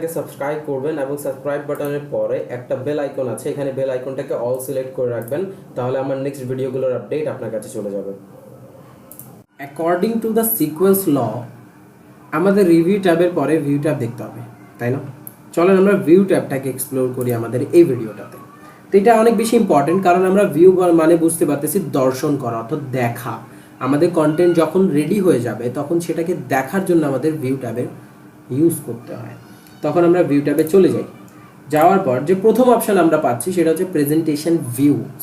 চ্যানেলটাকে সাবস্ক্রাইব করবেন এবং সাবস্ক্রাইব বাটনের পরে একটা বেল আইকন আছে, এখানে বেল আইকনটাকে অল সিলেক্ট করে রাখবেন, তাহলে আমার নেক্সট ভিডিওগুলোর আপডেট আপনার কাছে চলে যাবে। অ্যাকর্ডিং টু দ্য সিকোয়েন্স ল আমাদের রিভিউ ট্যাবের পরে ভিউ ট্যাব দেখতে হবে, তাই না? চলেন আমরা ভিউ ট্যাবটাকে এক্সপ্লোর করি আমাদের এই ভিডিওটাতে তো এটা অনেক বেশি ইম্পর্টেন্ট কারণ আমরা ভিউ মানে বুঝতে পারতেছি দর্শন করা, অর্থাৎ দেখা। আমাদের কন্টেন্ট যখন রেডি হয়ে যাবে, তখন সেটাকে দেখার জন্য আমাদের ভিউ ট্যাবের ইউজ করতে হয়। তখন আমরা ভিউ ট্যাবে চলে যাই। যাওয়ার পর যে প্রথম অপশন আমরা পাচ্ছি সেটা হচ্ছে প্রেজেন্টেশন ভিউজ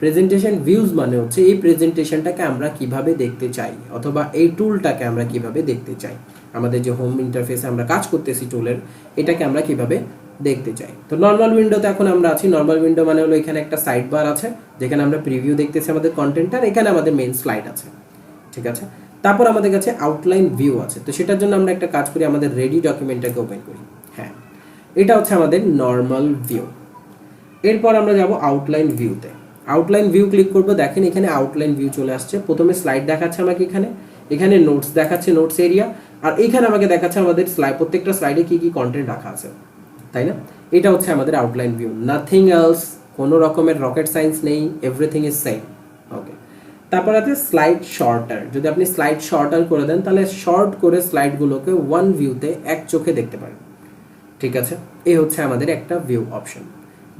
প্রেজেন্টেশন ভিউজ মানে হচ্ছে এই প্রেজেন্টেশনটাকে আমরা কীভাবে দেখতে চাই অথবা এই টুলটাকে আমরা কীভাবে দেখতে চাই। আমাদের যে হোম ইন্টারফেসে আমরা কাজ করতেছি টুলের এটাকে আমরা কীভাবে দেখতে চাই। তো নর্মাল উইন্ডোতে এখন আমরা আছি। নর্মাল উইন্ডো মানে হলো এখানে একটা সাইড বার আছে, যেখানে আমরা প্রিভিউ দেখতেছি আমাদের কন্টেন্টটার এখানে আমাদের মেইন স্লাইড আছে। ঠিক আছে? তারপর আমাদের কাছে আউটলাইন ভিউ আছে। তো সেটার জন্য আমরা একটা কাজ করি, আমাদের রেডি ডকুমেন্টটাকে ওপেন করি। হ্যাঁ এটা হচ্ছে আমাদের নর্মাল ভিউ এরপর আমরা যাব আউটলাইন ভিউতে আউটলাইন ভিউ ক্লিক করব, দেখেন এখানে আউটলাইন ভিউ চলে আসছে। প্রথমে স্লাইড দেখাচ্ছে আমাকে এখানে এখানে নোটস দেখাচ্ছে নোটস এরিয়া আর এখানে আমাকে দেখাচ্ছে আমাদের স্লাইড প্রত্যেকটা স্লাইডে কি কি কন্টেন্ট রাখা আছে। তাই না? এটা হচ্ছে আমাদের আউটলাইন ভিউ নাথিং এলস কোনো রকমের রকেট সায়েন্স নেই এভরিথিং ইজ সেম ওকে তারপর আছে স্লাইড শর্টার যদি আপনি স্লাইড শর্টার করে দেন, তাহলে শর্ট করে স্লাইডগুলোকে ওয়ান ভিউতে এক চোখে দেখতে পারেন। ঠিক আছে? এই হচ্ছে আমাদের একটা ভিউ অপশন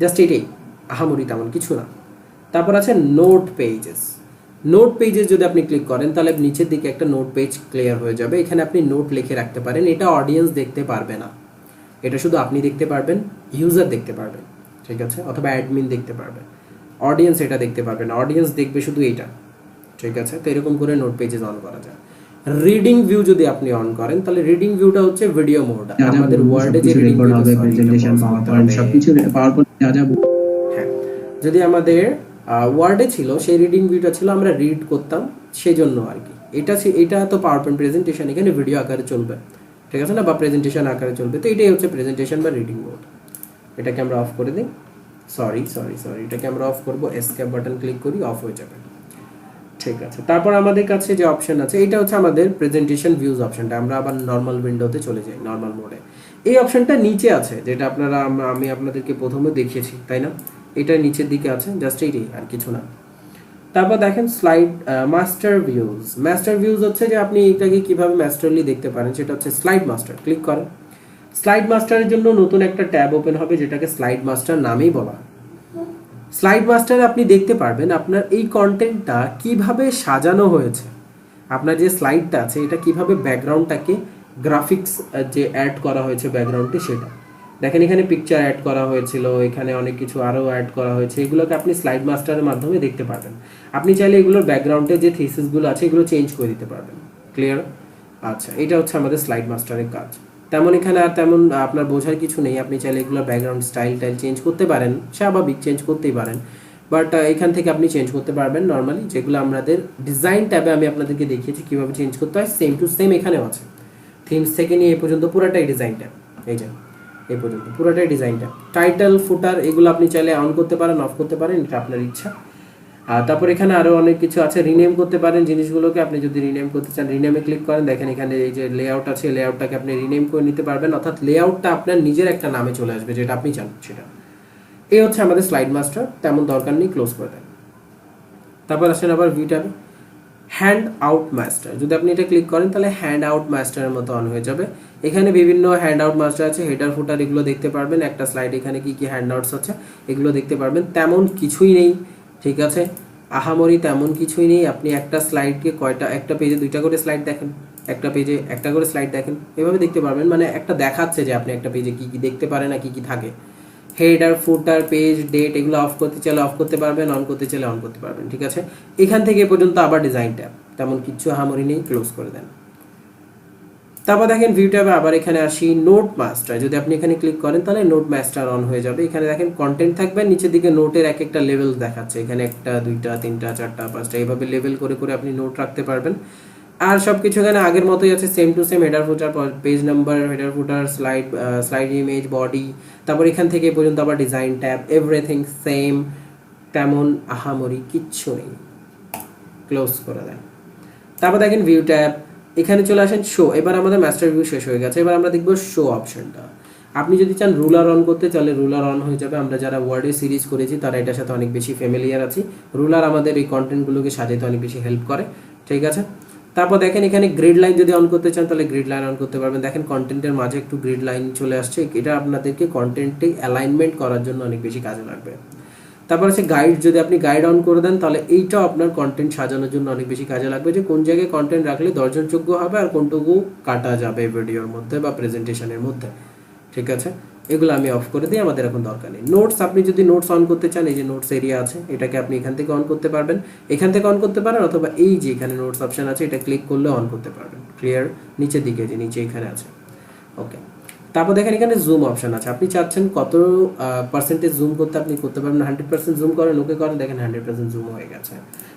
জাস্ট এটাই আহামরি তেমন কিছু না। তারপর আছে নোট পেজেস নোট পেজেস যদি আপনি ক্লিক করেন, তাহলে নিচের দিকে একটা নোট পেজ ক্লিয়ার হয়ে যাবে। এখানে আপনি নোট লিখে রাখতে পারেন। এটা অডিয়েন্স দেখতে পারবে না। এটা শুধু আপনি দেখতে পারবেন ইউজার দেখতে পারবেন। ঠিক আছে? অথবা অ্যাডমিন দেখতে পারবেন অডিয়েন্স এটা দেখতে পারবে না। অডিয়েন্স দেখবে শুধু এইটা। ঠিক আছে? তো এরকম করে নোট পেজেস অন করা যায়। রিডিং ভিউ যদি আপনি অন করেন তাহলে রিডিং ভিউটা হচ্ছে ভিডিও মোড আমাদের ওয়ার্ডে যে রিডিং রেকর্ড হবে প্রেজেন্টেশন পাওয়ার পয়েন্ট সবকিছু পাওয়ার পয়েন্ট যা যা হ্যাঁ যদি আমাদের ওয়ার্ডে ছিল সেই রিডিং ভিউটা ছিল আমরা রিড করতাম সেজন্য আর কি। এটা এটা তো পাওয়ার পয়েন্ট প্রেজেন্টেশন এখানে ভিডিও আকারে চলবে। ঠিক আছে না? বা প্রেজেন্টেশন আকারে চলবে। তো এটাই হচ্ছে প্রেজেন্টেশন বা রিডিং মোড এটাকে আমরা অফ করে দিই। সরি সরি সরি এটাকে আমরা অফ করব এসকেপ বাটন ক্লিক করি অফ হয়ে যাবে। ঠিক আছে। তারপর আমাদের কাছে যে অপশন আছে এটা হচ্ছে আমাদের প্রেজেন্টেশন ভিউজ অপশনটা আমরা আবার নর্মাল উইন্ডোতে চলে যাই নর্মাল মোডে এই অপশনটা নিচে আছে, যেটা আপনারা আমি আপনাদেরকে প্রথমে দেখিয়েছি, তাই না? এটা নিচের দিকে আছে জাস্ট এইটাই আর কিছু না। তারপর দেখেন slide master views master views হচ্ছে যে আপনি এটাকে কীভাবে মাস্টারলি দেখতে পারেন, সেটা হচ্ছে স্লাইড মাস্টার ক্লিক করেন। স্লাইড মাস্টারের জন্য নতুন একটা ট্যাব ওপেন হবে, যেটাকে স্লাইড মাস্টার নামেই বলা স্লাইড মাস্টারে আপনি দেখতে পারবেন আপনার এই কন্টেন্টটা কীভাবে সাজানো হয়েছে। আপনার যে স্লাইডটা আছে, এটা কীভাবে ব্যাকগ্রাউন্ডটাকে গ্রাফিক্স যে অ্যাড করা হয়েছে ব্যাকগ্রাউন্ডে সেটা। দেখেন এখানে পিকচার অ্যাড করা হয়েছিল, এখানে অনেক কিছু আরও অ্যাড করা হয়েছে, এগুলোকে আপনি স্লাইড মাস্টারের মাধ্যমে দেখতে পারবেন। আপনি চাইলে এগুলোর ব্যাকগ্রাউন্ডে যে থিসিসগুলো আছে, এগুলো চেঞ্জ করে দিতে পারবেন। ক্লিয়ার আচ্ছা এটা হচ্ছে আমাদের স্লাইড মাস্টারের কাজ। তেমন এখানে আর তেমন আপনার বোঝার কিছু নেই। আপনি চাইলে এগুলো ব্যাকগ্রাউন্ড স্টাইল টাইল চেঞ্জ করতে পারেন, স্বাভাবিক চেঞ্জ করতেই পারেন। বাট এখান থেকে আপনি চেঞ্জ করতে পারবেন নর্মালি যেগুলো আমাদের ডিজাইন ট্যাবে আমি আপনাদেরকে দেখিয়েছি কীভাবে চেঞ্জ করতে হয়। সেম টু সেম এখানেও আছে। থিমস থেকে নিয়ে এই পর্যন্ত পুরোটাই ডিজাইন ট্যাব এই যে এই পর্যন্ত পুরোটাই ডিজাইন ট্যাব টাইটেল ফুটার এগুলো আপনি চাইলে অন করতে পারেন অফ করতে পারেন, এটা আপনার ইচ্ছা। তারপর এখানে আরও অনেক কিছু আছে। রিনেম করতে পারেন জিনিসগুলোকে। আপনি যদি রিনেম করতে চান রিনেমে ক্লিক করেন, দেখেন এখানে এই যে লেআউট আছে লেআউটটাকে আপনি রিনেম করে নিতে পারবেন। অর্থাৎ লেআউটটা আপনার নিজের একটা নামে চলে আসবে, যেটা আপনি চান সেটা। এই হচ্ছে আমাদের স্লাইড মাস্টার তেমন দরকার নেই ক্লোজ করে দেন। তারপর আসেন আবার ভিউ ট্যাবে হ্যান্ড আউট মাস্টার যদি আপনি এটা ক্লিক করেন, তাহলে হ্যান্ড আউট মাস্টারের মতো অন হয়ে যাবে। এখানে বিভিন্ন হ্যান্ড আউট মাস্টার আছে হেডার ফুটার এগুলো দেখতে পারবেন। একটা স্লাইড এখানে কি কি হ্যান্ড আউটস আছে, এগুলো দেখতে পারবেন। তেমন কিছুই নেই। ঠিক আছে? আহামরি তেমন কিছুই নেই। আপনি একটা স্লাইডকে কয়টা, একটা পেজে দুইটা করে স্লাইড দেখেন, একটা পেজে একটা করে স্লাইড দেখেন। এভাবে দেখতে পারবেন। মানে একটা দেখাচ্ছে যে আপনি একটা পেজে কি কি দেখতে পারেন আর কি কি থাকে। হেডার ফুটার পেজ ডেট এগুলো অফ করতে চাইলে অফ করতে পারবেন অন করতে চাইলে অন করতে পারবেন, ঠিক আছে? এখান থেকে পর্যন্ত আবার ডিজাইন ট্যাব তেমন কিচ্ছু হামরি নেই। ক্লোজ করে দেন। তারপর দেখেন ভিউ ট্যাবে আবার এখানে আসি নোট মাস্টার যদি আপনি এখানে ক্লিক করেন, তাহলে নোট মাস্টার অন হয়ে যাবে। এখানে দেখেন কন্টেন্ট থাকবে, নিচের দিকে নোটের এক একটা লেভেল দেখাচ্ছে। এখানে একটা, দুইটা, তিনটা, চারটা, পাঁচটা, এইভাবে লেভেল করে করে আপনি নোট রাখতে পারবেন। আর সব কিছু এখানে আগের মতোই আছে same to same header footer page number header footer slide slide image body তারপর এখান থেকে পর্যন্ত আবার ডিজাইন ট্যাব এভরিথিং সেম তেমন আহামরি কিচ্ছু নেই। ক্লোজ করে দেন। তারপর দেখেন ভিউ ট্যাব এখানে চলে আসেন শো এবার আমাদের মাস্টার ভিউ শেষ হয়ে গেছে। এবার আমরা দেখব শো অপশনটা আপনি যদি চান রুলার অন করতে, তাহলে রুলার অন হয়ে যাবে। আমরা যারা ওয়ার্ডে সিরিজ করেছি, তারা এটার সাথে অনেক বেশি ফ্যামিলিয়ার আছি। রুলার আমাদের এই কন্টেন্টগুলোকে সাজাতে অনেক বেশি হেল্প করে। ঠিক আছে? তারপর দেখেন এখানে গ্রিড লাইন যদি অন করতে চান, তাহলে গ্রিড লাইন অন করতে পারবেন। দেখেন কন্টেন্টের মাঝে একটু গ্রিড লাইন চলে আসছে। এটা আপনাদেরকে কন্টেন্টে অ্যালাইনমেন্ট করার জন্য অনেক বেশি কাজে লাগবে। তারপর আছে গাইড যদি আপনি গাইড অন করে দেন, তাহলে এইটাও আপনার কন্টেন্ট সাজানোর জন্য অনেক বেশি কাজে লাগবে যে কোন জায়গায় কন্টেন্ট রাখলে দর্শনযোগ্য হবে আর কোনটুকু কাটা যাবে ভিডিওর মধ্যে বা প্রেজেন্টেশনের মধ্যে। ঠিক আছে? এগুলো আমি অফ করে দিই, আমাদের এখন দরকার নেই। নোটস আপনি যদি নোটস অন করতে চান, এই যে নোটস এরিয়া আছে, এটাকে আপনি এখান থেকে অন করতে পারবেন। এখান থেকে অন করতে পারেন অথবা এই যে এখানে নোটস অপশন আছে, এটা ক্লিক করলে অন করতে পারবেন। ক্লিয়ার নিচের দিকে, যে নিচে এখানে আছে। ওকে তারপর দেখেন এখানে জুম অপশন আছে। আপনি চাচ্ছেন কত পার্সেন্টেজ জুম করতে আপনি করতে পারবেন হান্ড্রেড পার্সেন্ট জুম করেন ওকে করেন দেখেন হান্ড্রেড পার্সেন্ট জুম হয়ে গেছে।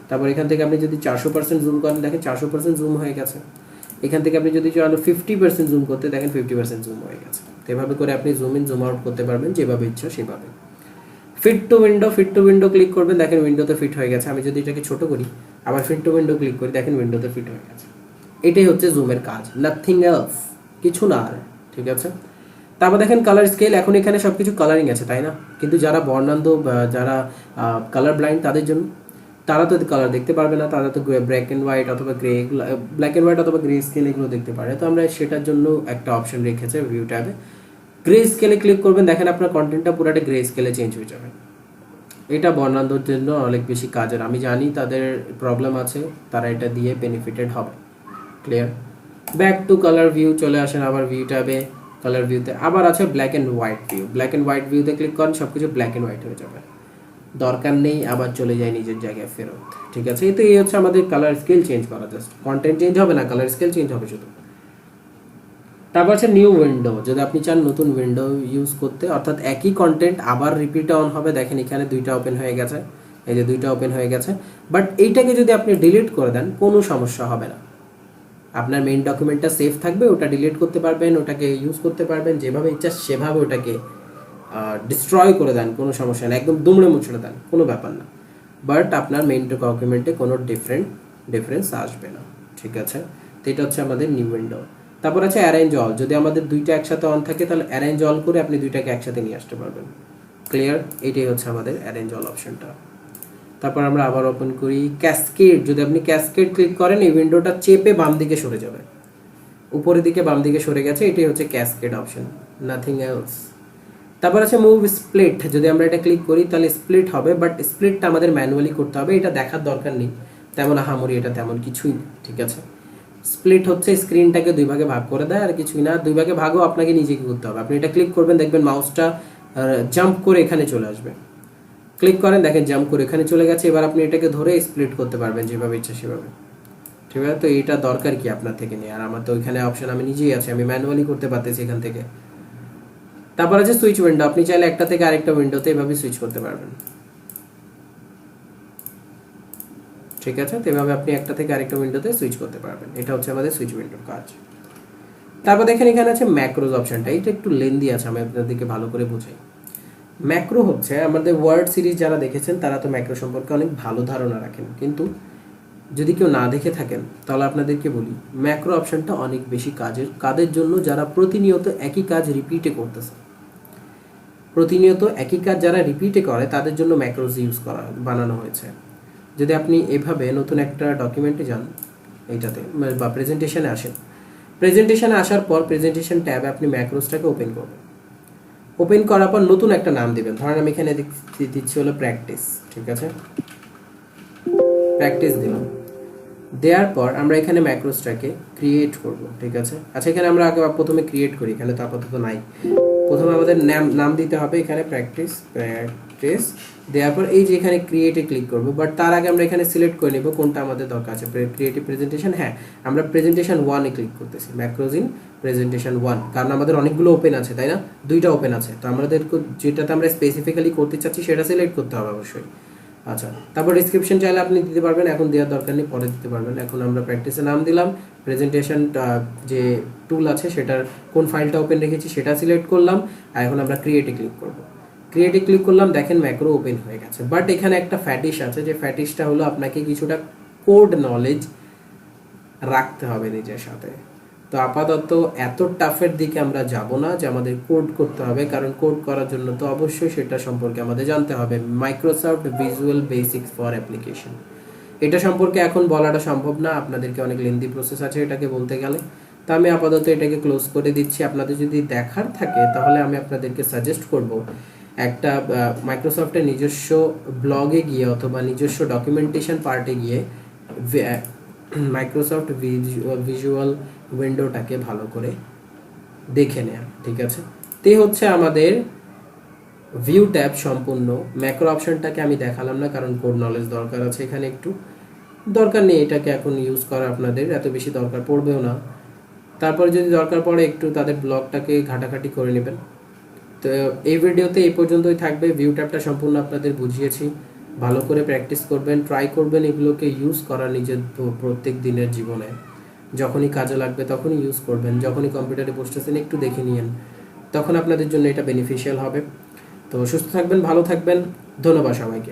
তারপর এখান থেকে আপনি যদি চারশো পার্সেন্ট জুম করেন, দেখেন চারশো পার্সেন্ট জুম হয়ে গেছে। এখান থেকে আপনি যদি চান ফিফটি পার্সেন্ট জুম করতে, দেখেন ফিফটি পার্সেন্ট জুম হয়ে গেছে। এভাবে করে আপনি জুম ইন জুম আউট করতে পারবেন, যেভাবে ইচ্ছা সেভাবে। Fit to window fit to window click করবেন, দেখেন উইন্ডোতে ফিট হয়ে গেছে। আমি যদি এটাকে ছোট করি, আবার ফিট টু উইন্ডো ক্লিক করি, দেখেন উইন্ডোতে ফিট হয়ে গেছে। এটাই হচ্ছে জুমের কাজ নাথিং এলস কিছু না আর, ঠিক আছে? তারপর দেখেন কালার স্কেল এখন এখানে সব কিছু কালারিং আছে, তাই না? কিন্তু যারা বর্ণান্ধ যারা কালার ব্লাইন্ড তাদের জন্য, তারা তো কালার দেখতে পারবে না, তারা তো ব্ল্যাক অ্যান্ড হোয়াইট অথবা গ্রে ব্ল্যাক অ্যান্ড হোয়াইট অথবা গ্রে স্কেল এগুলো দেখতে পারে। তো আমরা সেটার জন্য একটা অপশন রেখেছে ভিউ ট্যাবে গ্রে স্কেলে ক্লিক করবেন, দেখেন আপনার কন্টেন্টটা পুরোটা গ্রে স্কেলে চেঞ্জ হয়ে যাবে। এটা বর্ণান্ধর জন্য অনেক বেশি কাজের। আমি জানি তাদের প্রবলেম আছে, তারা এটা দিয়ে বেনিফিটেড হবে। Clear back to colour view চলে আসেন আবার ভিউ ট্যাবে কালার ভিউতে আবার আছে black and white view black and white ভিউতে ক্লিক করেন সব কিছু ব্ল্যাক অ্যান্ড হোয়াইট হয়ে যাবে। দরকার নেই, আবার চলে যায় নিজের জায়গায় ফেরত। ঠিক আছে? এই তো এই হচ্ছে আমাদের কালার স্কেল চেঞ্জ করা। জাস্ট কন্টেন্ট চেঞ্জ হবে না কালার স্কেল চেঞ্জ হবে শুধু। তারপর আছে নিউ উইন্ডো যদি আপনি চান নতুন উইন্ডো ইউজ করতে, অর্থাৎ একই কন্টেন্ট আবার রিপিট অন হবে। দেখেন এখানে দুইটা ওপেন হয়ে গেছে। এই যে দুইটা ওপেন হয়ে গেছে। বাট এইটাকে যদি আপনি ডিলিট করে দেন, কোনো সমস্যা হবে না। আপনার মেইন ডকুমেন্টটা সেফ থাকবে, ওটা ডিলিট করতে পারবেন, ওটাকে ইউজ করতে পারবেন, যেভাবে ইচ্ছা সেভাবে ওটাকে ডিস্ট্রয় করে দেন, কোনো সমস্যা নেই, একদম দুমড়ে মুচড়ে দেন, কোনো ব্যাপার না। বাট আপনার মেইন ডকুমেন্টে কোনো ডিফারেন্ট ডিফারেন্স আসবে না, ঠিক আছে? তো এটা হচ্ছে আমাদের নিউ উইন্ডো তারপর আছে অ্যারেঞ্জ অল যদি আমাদের দুইটা একসাথে অন থাকে, তাহলে অ্যারেঞ্জ অল করে আপনি দুইটাকে একসাথে নিয়ে আসতে পারবেন। ক্লিয়ার এটাই হচ্ছে আমাদের অ্যারেঞ্জ অল অপশনটা তারপর আমরা আবার ওপেন করি ক্যাসকেড যদি আপনি ক্যাসকেড ক্লিক করেন, এই উইন্ডোটা চেপে বাম দিকে সরে যাবে। উপরের দিকে বাম দিকে সরে গেছে, এটাই হচ্ছে ক্যাসকেড অপশন নাথিং এলস তারপর আছে মুভ স্প্লিট যদি আমরা এটা ক্লিক করি, তাহলে স্প্লিট হবে বাট স্প্লিটটা আমাদের ম্যানুয়ালি করতে হবে, এটা দেখার দরকার নেই। তেমন আহামরি এটা তেমন কিছুই ঠিক আছে? স্প্লিট হচ্ছে স্ক্রিনটাকে দুই ভাগে ভাগ করে দেয়, আর কিছুই না। দুই ভাগে ভাগও আপনাকে নিজেকে করতে হবে। আপনি এটা ক্লিক করবেন, দেখবেন মাউসটা জাম্প করে এখানে চলে আসবে। ক্লিক করেন, দেখেন জাম্প করে এখানে চলে গেছে। এবার আপনি এটাকে ধরে স্প্লিট করতে পারবেন যেভাবে ইচ্ছা সেভাবে। ঠিক আছে? তো এটা দরকার কি আপনার থেকে নিয়ে? আর আমার তো ওইখানে অপশন আমি নিজেই আছে, আমি ম্যানুয়ালি করতে পারতেছি এখান থেকে। তারপর আছে সুইচ উইন্ডো আপনি চাইলে একটা থেকে আরেকটা উইন্ডোতে এভাবে সুইচ করতে পারবেন। ঠিক আছে? তো এভাবে আপনি একটা থেকে আরেকটা উইন্ডোতে সুইচ করতে পারবেন। এটা হচ্ছে আমাদের সুইচ উইন্ডোর কাজ। তারপর দেখেন এখানে আছে ম্যাক্রোজ অপশনটা এটা একটু লেন্দি আছে, আমি আপনাদেরকে ভালো করে বুঝাই। ম্যাক্রো হচ্ছে, আমাদের ওয়ার্ড সিরিজ যারা দেখেছেন, তারা তো ম্যাক্রো সম্পর্কে অনেক ভালো ধারণা রাখেন। কিন্তু যদি কেউ না দেখে থাকেন, তাহলে আপনাদেরকে বলি, ম্যাক্রো অপশনটা অনেক বেশি কাজের, কাদের জন্য যারা প্রতিনিয়ত একই কাজ রিপিটে করতেছে। প্রতিনিয়ত একই কাজ যারা রিপিটে করে, তাদের জন্য ম্যাক্রোজ ইউজ করা, বানানো হয়েছে। যদি আপনি এভাবে নতুন একটা ডকুমেন্টে যান, এইটাতে, বা প্রেজেন্টেশনে আসেন। প্রেজেন্টেশনে আসার পর প্রেজেন্টেশন ট্যাবে আপনি ম্যাক্রোসটাকে ওপেন করবেন। ওপেন করার পর নতুন একটা নাম দিবেন। ধরেন আমি এখানে দিচ্ছি- হলো প্র্যাকটিস ঠিক আছে? প্র্যাকটিস দিলাম। দেওয়ার পর আমরা এখানে ম্যাক্রোসটাকে ক্রিয়েট করব, ঠিক আছে? আচ্ছা এখানে আমরা আগে প্রথমে ক্রিয়েট করি এখানে তো আপাতত নাই। প্রথমে আমাদের নাম নাম দিতে হবে এখানে প্র্যাকটিস প্র্যাকটিস দেওয়ার পর এই যে এখানে ক্রিয়েটে ক্লিক করব বাট তার আগে আমরা এখানে সিলেক্ট করে নেব কোনটা আমাদের দরকার আছে। ক্রিয়েটিভ প্রেজেন্টেশন হ্যাঁ আমরা প্রেজেন্টেশন ওয়ানে ক্লিক করতেছি ম্যাক্রোজিন প্রেজেন্টেশন ওয়ান কারণ আমাদের অনেকগুলো ওপেন আছে, তাই না? দুইটা ওপেন আছে, তো আমাদের যেটাতে আমরা স্পেসিফিক্যালি করতে চাচ্ছি সেটা সিলেক্ট করতে হবে অবশ্যই। আচ্ছা তারপর ডিসক্রিপশন চাইলে আপনি দিতে পারবেন, এখন দেওয়ার দরকার নেই, পরে দিতে পারবেন। এখন আমরা প্র্যাকটিসে নাম দিলাম প্রেজেন্টেশন যে টুল আছে সেটার কোন ফাইলটা ওপেন রেখেছি সেটা সিলেক্ট করলাম, আর এখন আমরা ক্রিয়েটে ক্লিক করব। ক্রিয়েটে ক্লিক করলাম, দেখেন ম্যাক্রো ওপেন হয়ে গেছে। বাট এখানে একটা ফ্যাটিস আছে, যে ফ্যাটিসটা হলো আপনাকে কিছুটা কোড নলেজ রাখতে হবে নিজের সাথে। তো আপাতত এত টাফের দিকে আমরা যাব না যে আমাদের কোড করতে হবে, কারণ কোড করার জন্য তো অবশ্যই সেটা সম্পর্কে আমাদের জানতে হবে। Microsoft visual basics for application এটা সম্পর্কে এখন বলাটা সম্ভব না, আপনাদেরকে অনেক লেন্দি প্রসেস আছে এটাকে বলতে গেলে। তো আমি আপাতত এটাকে ক্লোজ করে দিচ্ছি। আপনাদের যদি দেখার থাকে, তাহলে আমি আপনাদেরকে সাজেস্ট করব, একটা মাইক্রোসফটের নিজস্ব ব্লগে গিয়ে অথবা নিজস্ব ডকুমেন্টেশন পার্টে গিয়ে মাইক্রোসফট ভিজুয়াল উইন্ডোটাকে ভালো করে দেখে নেয়া, ঠিক আছে? তে হচ্ছে আমাদের ভিউ ট্যাব সম্পূর্ণ। ম্যাক্রো অপশনটাকে আমি দেখালাম না, কারণ কোড নলেজ দরকার আছে এখানে একটু। দরকার নেই, এটাকে এখন ইউজ করা আপনাদের, এত বেশি দরকার পড়বেও না। তারপর যদি দরকার পড়ে একটু তাদের ব্লগটাকে ঘাটাঘাটি করে নেবেন। তো এই ভিডিওতে এই পর্যন্তই থাকবে। ভিউ ট্যাবটা সম্পূর্ণ আপনাদের বুঝিয়েছি। ভালো করে প্র্যাকটিস করবেন ট্রাই করবেন এগুলোকে ইউজ করা নিজের প্রত্যেক দিনের জীবনে। যখনই কাজে লাগবে তখনই ইউজ করবেন। যখনই কম্পিউটারে বসতেছেন একটু দেখে নিয়েন। তখন আপনাদের জন্য এটা বেনিফিশিয়াল হবে। তো সুস্থ থাকবেন, ভালো থাকবেন। ধন্যবাদ সবাইকে।